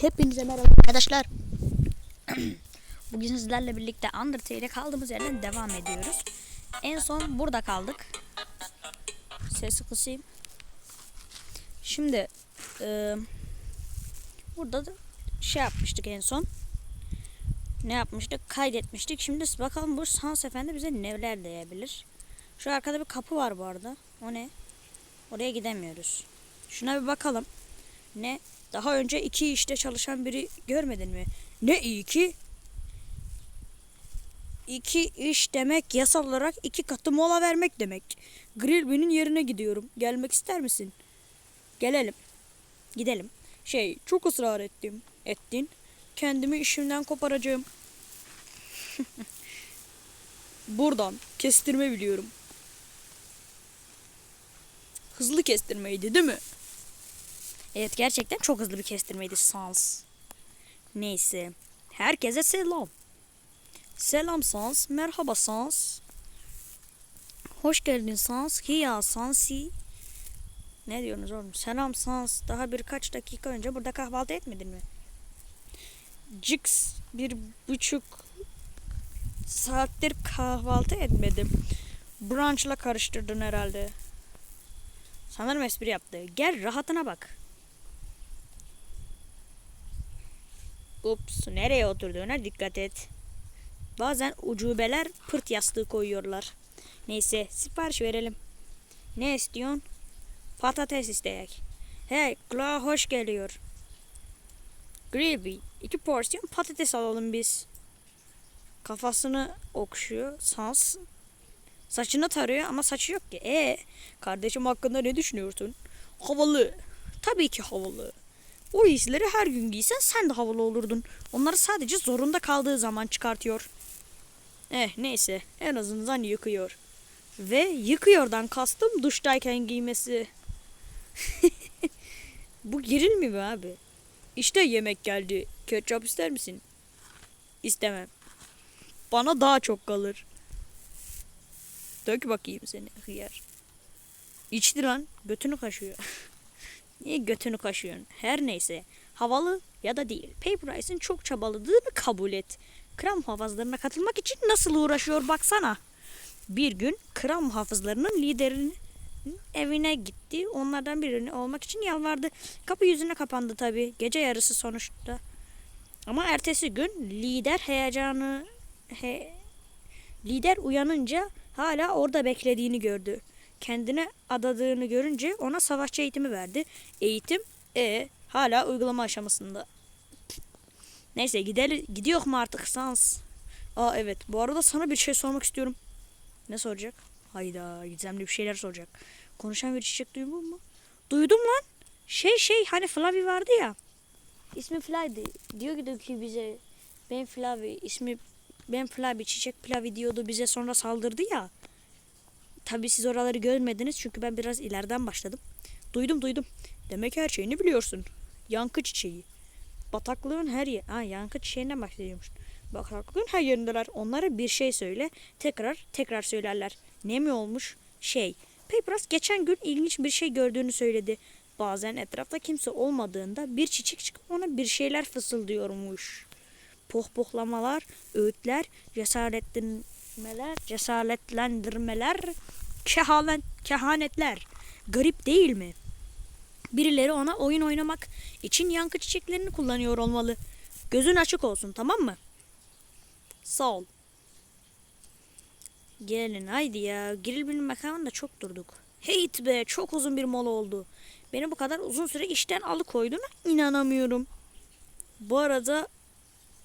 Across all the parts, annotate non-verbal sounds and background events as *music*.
Hepinize merhaba arkadaşlar. *clears throat* Bugün sizlerle birlikte Undertale'e kaldığımız yerden devam ediyoruz. En son burada kaldık. Sesi kısayım. Şimdi e, burada da şey yapmıştık en son. Ne yapmıştık? Kaydetmiştik. Şimdi bakalım bu Sans Efendi bize neler diyebilir. Şu arkada bir kapı var bu arada. O ne? Oraya gidemiyoruz. Şuna bir bakalım. Ne? Daha önce iki işte çalışan biri görmedin mi? Ne iyi ki? İki iş demek yasal olarak iki katı mola vermek demek. Grilby'nin yerine gidiyorum. Gelmek ister misin? Gelelim. Gidelim. Şey çok ısrar ettim. Ettin. Kendimi işimden koparacağım. *laughs* Buradan kestirme biliyorum. Hızlı kestirmeydi değil mi? Evet gerçekten çok hızlı bir kestirmeydi Sans. Neyse. Herkese selam. Selam Sans. Merhaba Sans. Hoş geldin Sans. Hiya Sansi. Ne diyorsunuz oğlum? Selam Sans. Daha birkaç dakika önce burada kahvaltı etmedin mi? Cix bir buçuk saattir kahvaltı etmedim. Brunch'la karıştırdın herhalde. Sanırım espri yaptı. Gel rahatına bak. Ups nereye oturduğuna dikkat et. Bazen ucubeler pırt yastığı koyuyorlar. Neyse sipariş verelim. Ne istiyorsun? Patates isteyek. Hey kulağa hoş geliyor. Gravy. iki porsiyon patates alalım biz. Kafasını okşuyor. Sans. Saçını tarıyor ama saçı yok ki. E kardeşim hakkında ne düşünüyorsun? Havalı. Tabii ki havalı. O hisleri her gün giysen sen de havalı olurdun. Onları sadece zorunda kaldığı zaman çıkartıyor. Eh neyse en azından yıkıyor. Ve yıkıyordan kastım duştayken giymesi. *laughs* Bu gerilmiyor mi abi? İşte yemek geldi. Ketçap ister misin? İstemem. Bana daha çok kalır. Dök bakayım seni hıyar. İçti lan. Götünü kaşıyor. *laughs* Niye götünü kaşıyorsun? Her neyse. Havalı ya da değil. Paper çok çabaladığını kabul et. Kram muhafızlarına katılmak için nasıl uğraşıyor baksana. Bir gün kram muhafızlarının liderinin evine gitti. Onlardan birini olmak için yalvardı. Kapı yüzüne kapandı tabi. Gece yarısı sonuçta. Ama ertesi gün lider heyecanı he, lider uyanınca hala orada beklediğini gördü. Kendine adadığını görünce ona savaşçı eğitimi verdi. Eğitim e hala uygulama aşamasında. Neyse gidelim gidiyor mu artık sans? Aa evet bu arada sana bir şey sormak istiyorum. Ne soracak? Hayda gizemli bir şeyler soracak. Konuşan bir çiçek duydun mu? Duydum lan. Şey şey hani Flavi vardı ya. İsmi Flavi. Diyor ki bize ben Flavi ismi ben Flavi çiçek Flavi diyordu bize sonra saldırdı ya. Tabii siz oraları görmediniz çünkü ben biraz ileriden başladım. Duydum duydum. Demek her şeyini biliyorsun. Yankı çiçeği. Bataklığın her yer. Ha yankı çiçeğinden bahsediyormuş. Bataklığın her yerindeler. Onlara bir şey söyle. Tekrar tekrar söylerler. Ne mi olmuş? Şey. Papers geçen gün ilginç bir şey gördüğünü söyledi. Bazen etrafta kimse olmadığında bir çiçek çıkıp ona bir şeyler fısıldıyormuş. Pohpohlamalar, öğütler, cesaretlenmeler, cesaretlendirmeler, kehalet, kehanetler. Garip değil mi? Birileri ona oyun oynamak için yankı çiçeklerini kullanıyor olmalı. Gözün açık olsun tamam mı? Sağ ol. Gelin haydi ya. Girilbinin makamında çok durduk. Heyt be çok uzun bir mola oldu. Beni bu kadar uzun süre işten alıkoyduğuna inanamıyorum. Bu arada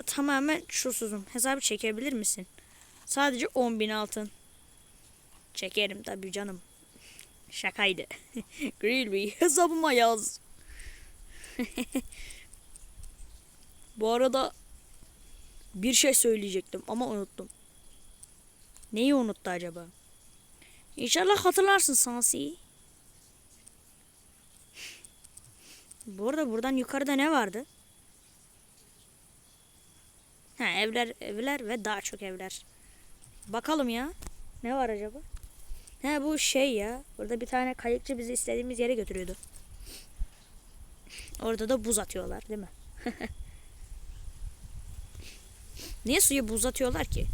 tamamen şusuzum. Hesabı çekebilir misin? Sadece 10 bin altın. Çekerim tabii canım. Şakaydı. *laughs* Grilby hesabıma yaz. *laughs* Bu arada bir şey söyleyecektim ama unuttum. Neyi unuttu acaba? İnşallah hatırlarsın Sansi. Bu arada buradan yukarıda ne vardı? Ha evler evler ve daha çok evler. Bakalım ya. Ne var acaba? He bu şey ya. Burada bir tane kayıkçı bizi istediğimiz yere götürüyordu. Orada da buz atıyorlar değil mi? *laughs* Niye suyu buz atıyorlar ki?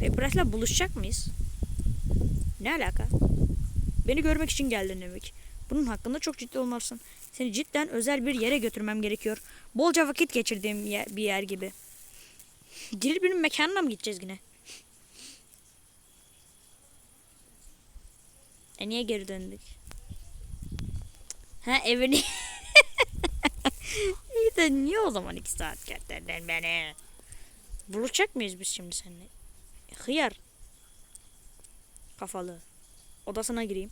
Pepras'la buluşacak mıyız? Ne alaka? Beni görmek için geldin demek. Bunun hakkında çok ciddi olmalısın. Seni cidden özel bir yere götürmem gerekiyor. Bolca vakit geçirdiğim bir yer gibi. Dilbir'in mekanına mı gideceğiz yine? E niye geri döndük? Ha evini... *laughs* İyi de niye o zaman iki saat gönderdin beni? Buluşacak mıyız biz şimdi seninle? Hıyar. Kafalı. Odasına gireyim.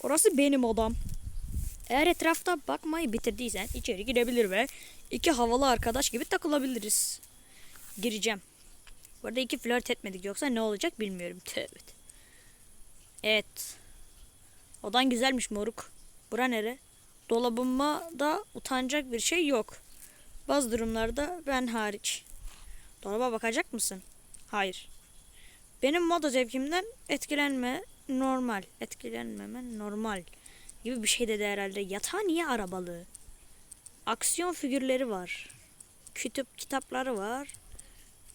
Orası benim odam. Eğer etrafta bakmayı bitirdiysen içeri girebilir ve iki havalı arkadaş gibi takılabiliriz. Gireceğim. Bu arada iki flört etmedik yoksa ne olacak bilmiyorum. *laughs* Tövbe. Evet. Odan güzelmiş moruk. Bura nere? Dolabıma da utanacak bir şey yok. Bazı durumlarda ben hariç. Dolaba bakacak mısın? Hayır. Benim moda zevkimden etkilenme normal. Etkilenmemen normal. Gibi bir şey dedi herhalde. Yatağı niye arabalı? Aksiyon figürleri var. Kütüp kitapları var.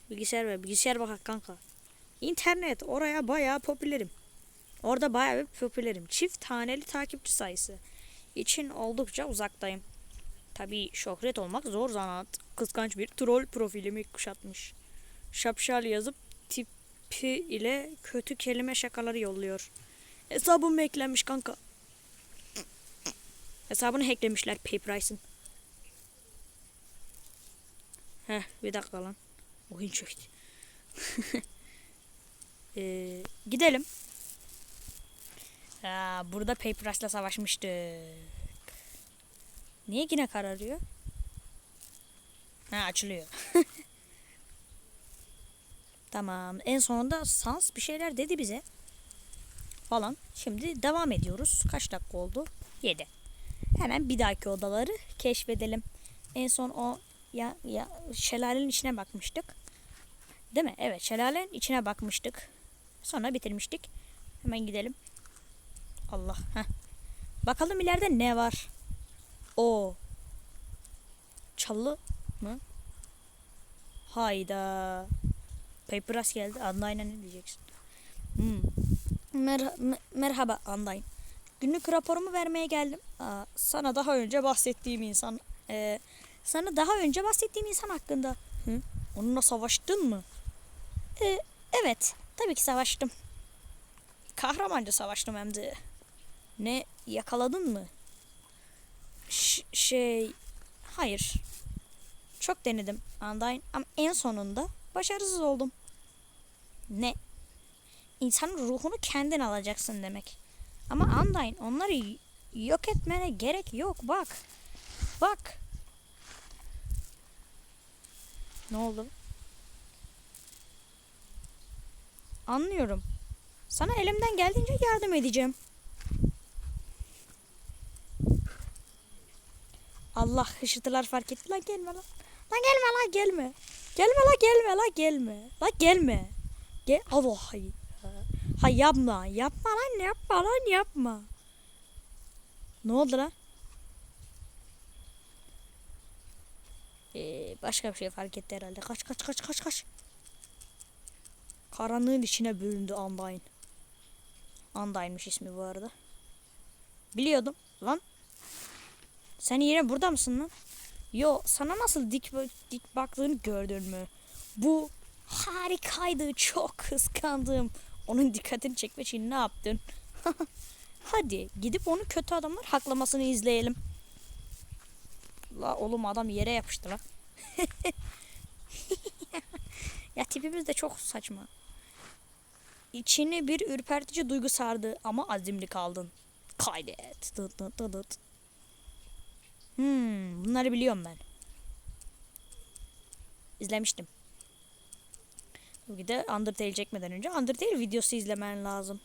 Bilgisayar ve bilgisayar bakak kanka. İnternet oraya bayağı popülerim. Orada bayağı bir popülerim. Çift taneli takipçi sayısı için oldukça uzaktayım. Tabii şöhret olmak zor zanaat. Kıskanç bir troll profilimi kuşatmış. Şapşal yazıp tipi ile kötü kelime şakaları yolluyor. Hesabım hacklenmiş kanka. Hesabını hacklemişler Paprice'ın. Heh bir dakika lan. Oyun çöktü. *laughs* ee, gidelim. Aa, burada Paprice'la savaşmıştık. Niye yine kararıyor? Ha açılıyor. *laughs* tamam. En sonunda Sans bir şeyler dedi bize. Falan. Şimdi devam ediyoruz. Kaç dakika oldu? 7. Hemen bir dahaki odaları keşfedelim. En son o ya, ya şelalenin içine bakmıştık. Değil mi? Evet şelalenin içine bakmıştık. Sonra bitirmiştik. Hemen gidelim. Allah. Heh. Bakalım ileride ne var? O. Çalı mı? Hayda. Paperas geldi. Anlayına ne diyeceksin? Hmm. Mer- merhaba Andayn. Günlük raporumu vermeye geldim. Aa, sana daha önce bahsettiğim insan, e, sana daha önce bahsettiğim insan hakkında. Hı? Onunla savaştın mı? E, evet, tabii ki savaştım. Kahramanca savaştım hem de. Ne yakaladın mı? Ş- şey, hayır. Çok denedim Andayn ama en sonunda başarısız oldum. Ne? İnsanın ruhunu kendin alacaksın demek. Ama Undyne onları yok etmene gerek yok. Bak. Bak. Ne oldu? Anlıyorum. Sana elimden geldiğince yardım edeceğim. Allah hışırtılar fark etti. Lan gelme lan. Lan gelme lan gelme. Gelme lan gelme lan gelme. Lan gelme. Gel. Allah hayır. Ha yapma. Yapma lan yapma lan yapma. Ne oldu lan? Ee, başka bir şey fark etti herhalde. Kaç kaç kaç kaç kaç. Karanlığın içine büründü Undyne. Undyne'mış ismi bu arada. Biliyordum. Lan. Sen yine burada mısın lan? Yo sana nasıl dik dik baktığını gördün mü? Bu harikaydı. Çok kıskandım. Onun dikkatini çekmek için ne yaptın? *laughs* Hadi gidip onu kötü adamlar haklamasını izleyelim. La oğlum adam yere yapıştı la. *laughs* ya tipimiz de çok saçma. İçini bir ürpertici duygu sardı ama azimli kaldın. Kaydet. Dıt dıt dıt. Hmm, bunları biliyorum ben. İzlemiştim. Bir de Undertale çekmeden önce Undertale videosu izlemen lazım.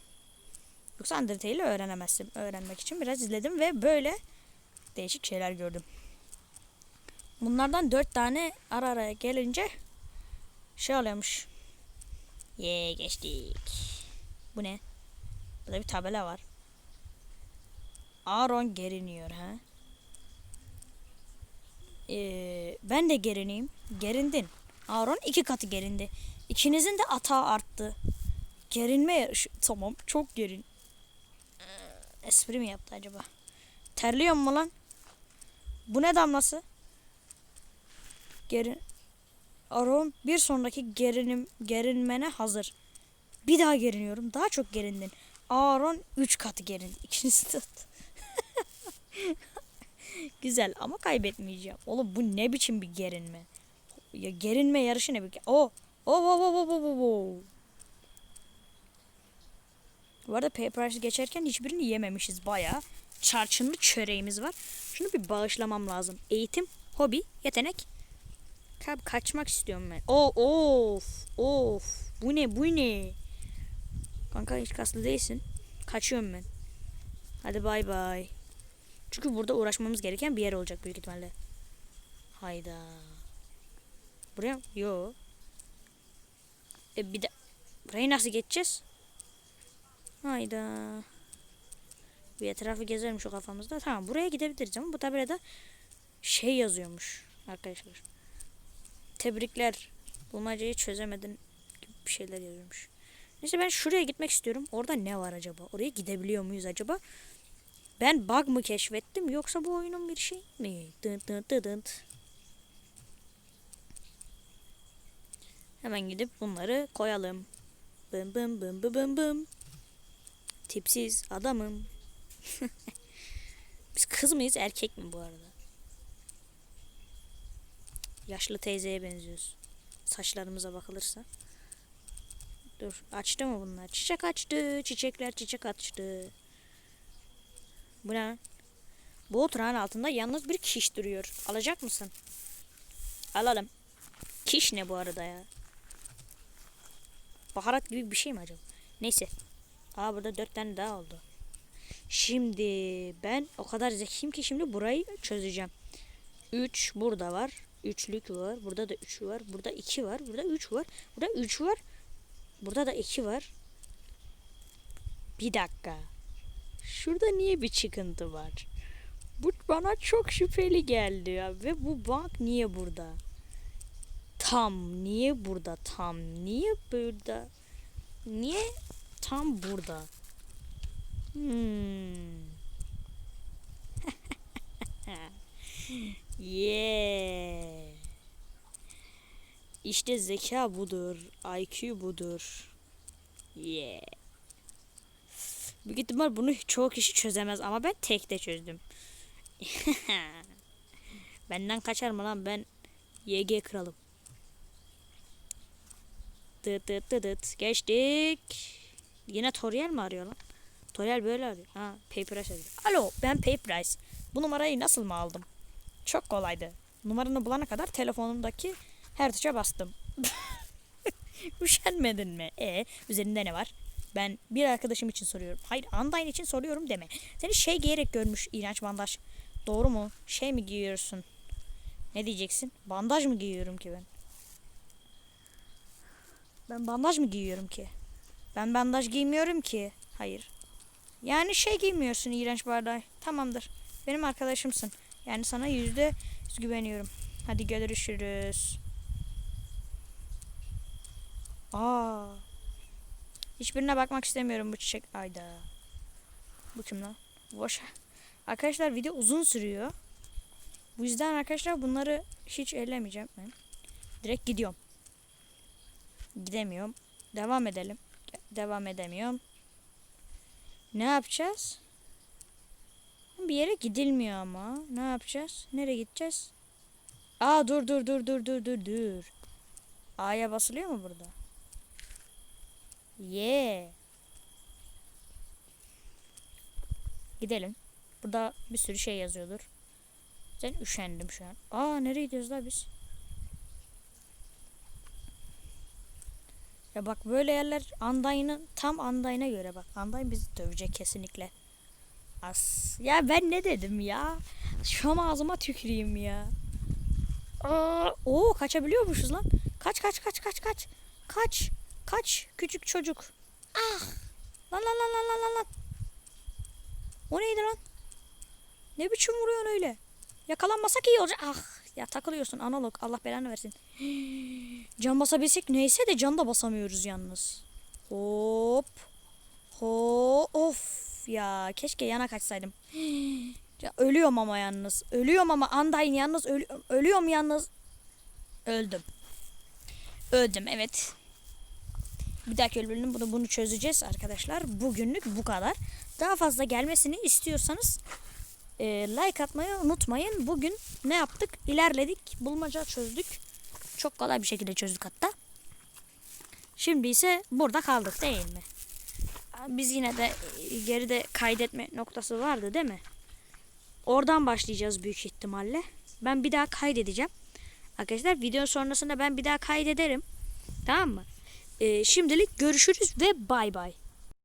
Yoksa Undertale'i öğrenemezsin. Öğrenmek için biraz izledim ve böyle değişik şeyler gördüm. Bunlardan dört tane ara araya gelince şey oluyormuş. Ye geçtik. Bu ne? Burada bir tabela var. Aaron geriniyor ha. Ee, ben de gerineyim. Gerindin. Aaron iki katı gerindi. İkinizin de atağı arttı. Gerinme yarışı. Tamam çok gerin. Ee, espri mi yaptı acaba? Terliyor mu lan? Bu ne damlası? Gerin. Aaron bir sonraki gerinim gerinmene hazır. Bir daha geriniyorum. Daha çok gerindin. Aaron 3 katı gerindi. *laughs* İkincisi tut. *laughs* Güzel ama kaybetmeyeceğim. Oğlum bu ne biçim bir gerinme? Ya gerinme yarışı ne bir? O, o, o, o, o, o, o, o. Bu arada Paper geçerken hiçbirini yememişiz bayağı. Çarçınlı çöreğimiz var. Şunu bir bağışlamam lazım. Eğitim, hobi, yetenek. Ka- kaçmak istiyorum ben. O, of, of. Bu ne, bu ne? Kanka hiç kaslı değilsin. Kaçıyorum ben. Hadi bay bay. Çünkü burada uğraşmamız gereken bir yer olacak büyük ihtimalle. Hayda. Buraya mı? Yo. E bir de burayı nasıl geçeceğiz? Hayda. Bir etrafı gezelim şu kafamızda. Tamam buraya gidebiliriz ama bu tabelada şey yazıyormuş arkadaşlar. Tebrikler. Bulmacayı çözemedin gibi bir şeyler yazıyormuş. Neyse ben şuraya gitmek istiyorum. Orada ne var acaba? Oraya gidebiliyor muyuz acaba? Ben bug mı keşfettim yoksa bu oyunun bir şey mi? Dın dın dın dın. Hemen gidip bunları koyalım. Bım bım bım bım bım bım. Tipsiz adamım. *laughs* Biz kız mıyız erkek mi bu arada? Yaşlı teyzeye benziyoruz. Saçlarımıza bakılırsa. Dur açtı mı bunlar? Çiçek açtı. Çiçekler çiçek açtı. Bu ne? Bu oturağın altında yalnız bir kiş duruyor. Alacak mısın? Alalım. Kiş ne bu arada ya? Baharat gibi bir şey mi acaba? Neyse. Aa burada dört tane daha oldu. Şimdi ben o kadar zekiyim ki şimdi burayı çözeceğim. 3 burada var. Üçlük var. Burada da 3 var. Burada 2 var. Burada 3 var. Burada 3 var. Burada da 2 var. Bir dakika. Şurada niye bir çıkıntı var? Bu bana çok şüpheli geldi ya. Ve bu bank niye burada? Tam niye burada? Tam niye burada? Niye tam burada? Hmm. *laughs* yeah. İşte zeka budur. IQ budur. Yeah. Büyük ihtimal bunu çoğu kişi çözemez ama ben tek de çözdüm. *laughs* Benden kaçar mı lan ben YG kralım. Dıt dıt dıt dıt. Geçtik. Yine Toriel mi arıyor lan? Toriel böyle arıyor. Ha, Paper. Alo ben Paper. Bu numarayı nasıl mı aldım? Çok kolaydı. Numaranı bulana kadar telefonumdaki her tuşa bastım. *laughs* Üşenmedin mi? E üzerinde ne var? Ben bir arkadaşım için soruyorum. Hayır Undyne için soruyorum deme. Seni şey giyerek görmüş iğrenç bandaj. Doğru mu? Şey mi giyiyorsun? Ne diyeceksin? Bandaj mı giyiyorum ki ben? Ben bandaj mı giyiyorum ki? Ben bandaj giymiyorum ki. Hayır. Yani şey giymiyorsun iğrenç barday. Tamamdır. Benim arkadaşımsın. Yani sana yüzde yüz güveniyorum. Hadi görüşürüz. Aa. Hiçbirine bakmak istemiyorum bu çiçek. Ayda. Bu kim lan? Boş. Arkadaşlar video uzun sürüyor. Bu yüzden arkadaşlar bunları hiç ellemeyeceğim ben. Direkt gidiyorum. Gidemiyorum. Devam edelim. Devam edemiyorum. Ne yapacağız? Bir yere gidilmiyor ama. Ne yapacağız? Nereye gideceğiz? Aa dur dur dur dur dur dur dur. A'ya basılıyor mu burada? Yeah. Gidelim. Burada bir sürü şey yazıyordur. Ben üşendim şu an. Aa nereye gidiyoruz la biz? Ya bak böyle yerler Undyne'ın tam Undyne'a göre bak. Undyne bizi dövecek kesinlikle. As. Ya ben ne dedim ya? Şu an ağzıma tüküreyim ya. Aa, oo kaçabiliyormuşuz lan. Kaç kaç kaç kaç kaç. Kaç. Kaç küçük çocuk. Ah. Lan lan lan lan lan lan. O neydi lan? Ne biçim vuruyorsun öyle? Yakalanmasak iyi olacak. Ah Ya takılıyorsun analog. Allah belanı versin. *gasps* Can basabilsek neyse de can da basamıyoruz yalnız. Hop. Ho of ya keşke yana kaçsaydım. *gasps* Ya, ölüyorum ama yalnız. Ölüyorum ama Undyne yalnız ölüyorum. Ölüyorum yalnız. Öldüm. Öldüm evet. Bir dahaki bölüm bunu bunu çözeceğiz arkadaşlar. Bugünlük bu kadar. Daha fazla gelmesini istiyorsanız e, like atmayı unutmayın. Bugün ne yaptık? İlerledik. Bulmaca çözdük. Çok kolay bir şekilde çözdük hatta. Şimdi ise burada kaldık değil mi? Biz yine de e, geride kaydetme noktası vardı değil mi? Oradan başlayacağız büyük ihtimalle. Ben bir daha kaydedeceğim. Arkadaşlar video sonrasında ben bir daha kaydederim. Tamam mı? Ee, şimdilik görüşürüz ve bay bay.